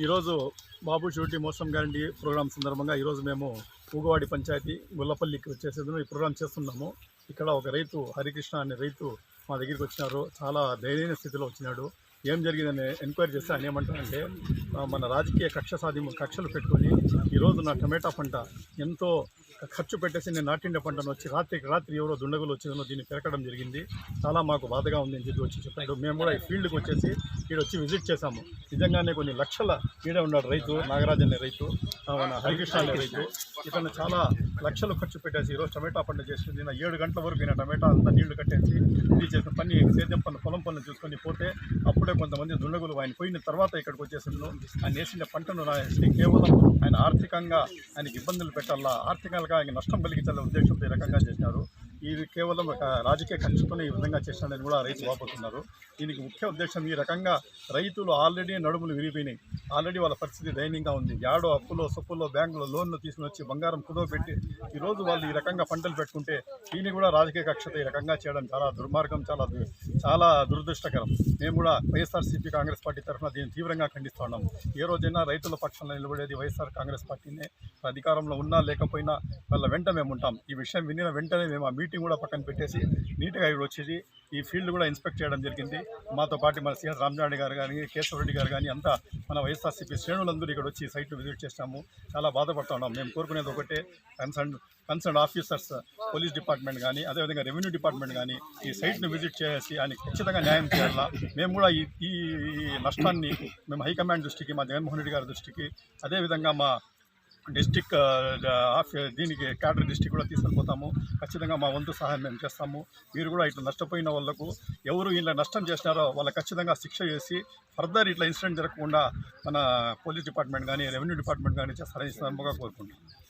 ఈరోజు బాబు షూటీ మోసం guarantee programme సందర్భంగా ఈరోజు మేము ఊగవాడి పంచాయతీ గుల్లపల్లికి వచ్చేసేది ఈ ప్రోగ్రాం చేస్తున్నాము. ఇక్కడ ఒక రైతు హరికృష్ణ అనే రైతు మా దగ్గరికి వచ్చినారు. చాలా దయనీయ స్థితిలో వచ్చినాడు. ఏం జరిగిందని ఎంక్వైరీ చేస్తే ఆయన ఏమంటారంటే మన రాజకీయ కక్ష సాధి కక్షలు పెట్టుకొని ఈరోజు నా టమాటా పంట ఎంతో ఖర్చు పెట్టేసి నేను నాటిండే పంటను వచ్చి రాత్రికి రాత్రి ఎవరో దుండగులు వచ్చిందో దీన్ని పెరగడం జరిగింది. చాలా మాకు బాధగా ఉంది అని చెప్పి వచ్చి చెప్పాడు మేము కూడా ఈ ఫీల్డ్కి వచ్చేసి ఇక్కడ వచ్చి విజిట్ చేశాము. నిజంగానే కొన్ని లక్షల ఈడే ఉన్నాడు రైతు నాగరాజ్ అనే రైతు మన హరికృష్ణ అనే రైతు. ఇతను చాలా లక్షలు ఖర్చు పెట్టేసి ఈరోజు టమాటా పంట చేసింది నిన్న ఏడు గంటల వరకు ఈయన టమాటా అంతా నీళ్ళు కట్టేసి ఇది చేసిన పని సేద్యం పనులు పొలం పనులు చూసుకొని పోతే అప్పుడే కొంతమంది దుండగులు ఆయన పోయిన తర్వాత ఇక్కడికి వచ్చేసిండు ఆయన వేసిన పంటను కేవలం ఆయన ఆర్థికంగా ఆయనకి ఇబ్బందులు పెట్టాలా? ఆర్థికంగా ఆయన నష్టం కలిగించాలనే ఉద్దేశంతో ఈ రకంగా చేసినారు. ఇది కేవలం ఒక రాజకీయ ఖర్చుతోనే ఈ విధంగా చేసినారని కూడా రైతు వాపోతున్నారు. దీనికి ముఖ్య ఉద్దేశం ఈ రకంగా రైతులు ఆల్రెడీ నడుములు విరిగిపోయినాయి. ఆల్రెడీ వాళ్ళ పరిస్థితి దయనీయంగా ఉంది. యాడో అప్పులో సొప్పులో బ్యాంకులో లోన్లు తీసుకుని వచ్చి బంగారం కుదో పెట్టి ఈరోజు వాళ్ళు ఈ రకంగా పంటలు పెట్టుకుంటే దీన్ని కూడా రాజకీయ కక్షత ఈ రకంగా చేయడం చాలా దుర్మార్గం చాలా దు- చాలా దురదృష్టకరం. మేము కూడా వైఎస్ఆర్సీపీ కాంగ్రెస్ పార్టీ తరఫున దీన్ని తీవ్రంగా ఖండిస్తున్నాం ఏ రోజైనా రైతుల పక్షంలో నిలబడేది వైఎస్ఆర్ కాంగ్రెస్ పార్టీనే. అధికారంలో ఉన్నా లేకపోయినా వాళ్ళ వెంట మేము ఉంటాం. ఈ విషయం వినిన వెంటనే మేము ఆ మీటింగ్ కూడా పక్కన పెట్టేసి నీట్గా ఇక్కడ వచ్చేసి ఈ ఫీల్డ్ కూడా ఇన్స్పెక్ట్ చేయడం జరిగింది. మాతో పాటు మన సీఎస్ రామజాడి గారు కానీ కేశవరెడ్డి గారు కానీ అంతా మన వైఎస్ఆర్సీపీ శ్రేణులందరూ ఇక్కడ వచ్చి సైట్ను విజిట్ చేసాము చాలా బాధపడుతున్నాం మేము కోరుకునేది ఒకటే concern concern officers police department కానీ అదేవిధంగా రెవెన్యూ డిపార్ట్మెంట్ కానీ ఈ సైట్ను విజిట్ చేసి ఆయన ఖచ్చితంగా న్యాయం చేయాలా? మేము కూడా ఈ ఈ ఈ నష్టాన్ని మేము హైకమాండ్ దృష్టికి మా జగన్మోహన్ రెడ్డి గారి దృష్టికి అదేవిధంగా మా డిస్టిక్ ఆఫ్ దీనికి క్యాడర్ డిస్టిక్ కూడా తీసుకెళ్ళిపోతాము. ఖచ్చితంగా మా వంతు సహాయం మేము చేస్తాము. మీరు కూడా ఇట్లా నష్టపోయిన వాళ్ళకు ఎవరు ఇలా నష్టం చేసినారో వాళ్ళ ఖచ్చితంగా శిక్ష చేసి ఫర్దర్ ఇట్లా ఇన్సిడెంట్ జరగకుండా మన పోలీస్ డిపార్ట్మెంట్ కానీ రెవెన్యూ డిపార్ట్మెంట్ కానీ చేస్తారని ఈ సందర్భంగా కోరుకుంటున్నాను